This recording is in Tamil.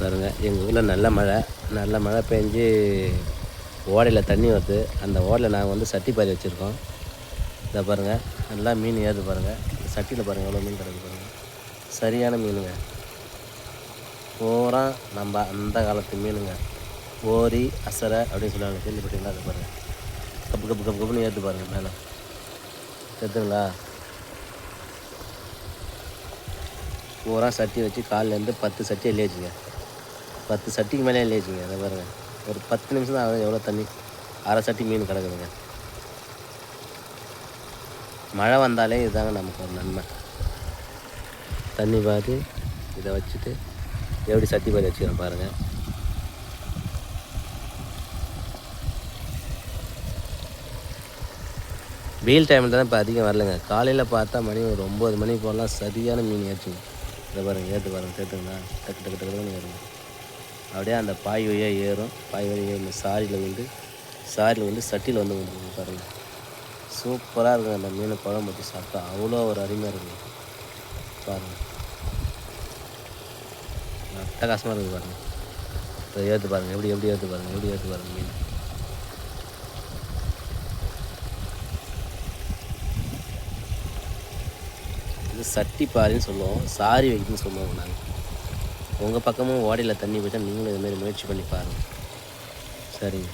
பாருங்கள் எங்கள் ஊரில் நல்ல மழை. நல்ல மழை பெஞ்சு ஓடையில் தண்ணி வருது. அந்த ஓடையில் நாங்கள் வந்து சட்டி பாதி வச்சுருக்கோம். இதை பாருங்கள் நல்லா மீன் ஏறுது பாருங்கள் சட்டியில் பாருங்கள் எவ்வளோ மீன் கிடக்கு பாருங்கள் சரியான மீனுங்க. பூரா நம்ம அந்த காலத்து மீனுங்க. ஓரி அசரை அப்படின்னு சொல்லுவாங்க. கேள்விப்பட்டீங்களா அது பாருங்கள் கப்பு கப்பு கப்பு கப்புன்னு ஏற்று பாருங்கள் மேலே. தெரியுதுங்களா பூரா சட்டி வச்சு காலிலேருந்து பத்து சட்டி எழுதிச்சுங்க பத்து சட்டிக்கு மேலே எழுதிச்சுங்க அதை பாருங்க. ஒரு பத்து நிமிஷம் தான் ஆகுது எவ்வளோ தண்ணி? அரை சட்டி மீன் கிடக்குதுங்க. மழை வந்தாலே இதுதாங்க நமக்கு ஒரு நன்மை. தண்ணி பார்த்து இதை வச்சுட்டு எப்படி சட்டி பாரி வச்சுக்கிறேன் பாருங்கள் வெயில் டைமில் தான் இப்போ அதிகம் வரலங்க. காலையில் பார்த்தா மணி ஒரு ஒம்பது மணி போகலாம் சரியான மீன் ஏற்றுங்க இதை பாருங்கள் ஏற்று பாருங்கள் சேர்த்துங்களா டக்கு டக்கு டக்குன்னு ஏறுங்க அப்படியே அந்த பாய் வழியாக ஏறும். பாய் வழியாக ஏறும். சாரியில் வந்து சாரியில் வந்து சட்டியில் வந்து விழுந்துருங்க பாருங்கள் சூப்பராக இருக்கும் அந்த மீன் குழம்பு வச்சு சாப்பிட்டா. அவ்வளோ ஒரு அருமையாக இருக்கும் பாருங்கள் அட்டகாசமாக இருக்குது பாருங்கள் இப்போ ஏற்று பாருங்கள் எப்படி எப்படி ஏற்று பாருங்கள் எப்படி ஏற்று பாருங்கள் மீன். இது சட்டி பாரின்னு சொல்லுவோம். சாரி வைக்கணும்னு சொல்லுவோம் நாங்கள் உங்கள் பக்கமும் ஓடையில் தண்ணி போயிட்டா நீங்களும் இதுமாரி முயற்சி பண்ணி பாருங்கள் சரிங்க.